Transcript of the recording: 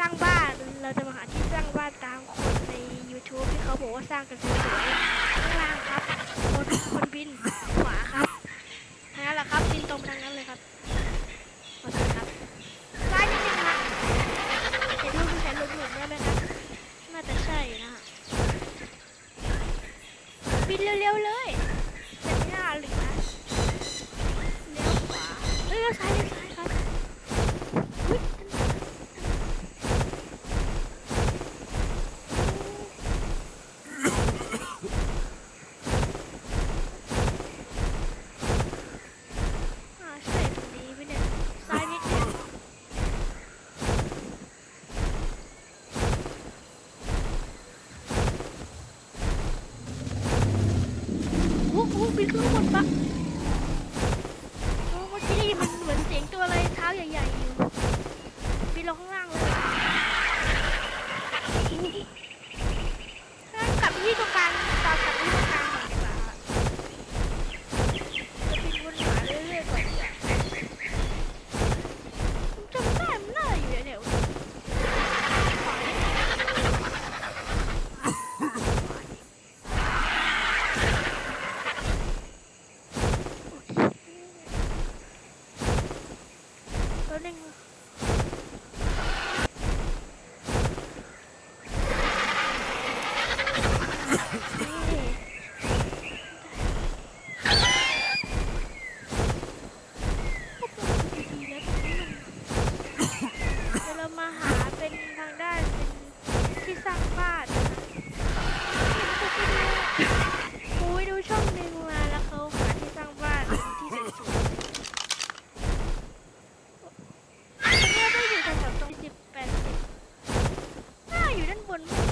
ร้างบ้าน เราจะมาหาที่สร้างบ้านตามคนใน YouTube ที่เขาบอกว่าสร้างกันสวยๆข้างล่างครับคนคนบินขวาครับทางนั้นแหละครับบินตรงทางนั้นเลยครับขอโทษครับซ้ายนิดนึงครับเห็นรูปที่ใช้ลูกหลุมได้ไหมครับน่าจะใช่นะฮะบินเร็วๆเลยจะไม่น่าหลือเลี้ยวขวาเอ้ยเลี้ยวซ้ายเลย โอ้โหบินขึ้นข้างบนปะ บน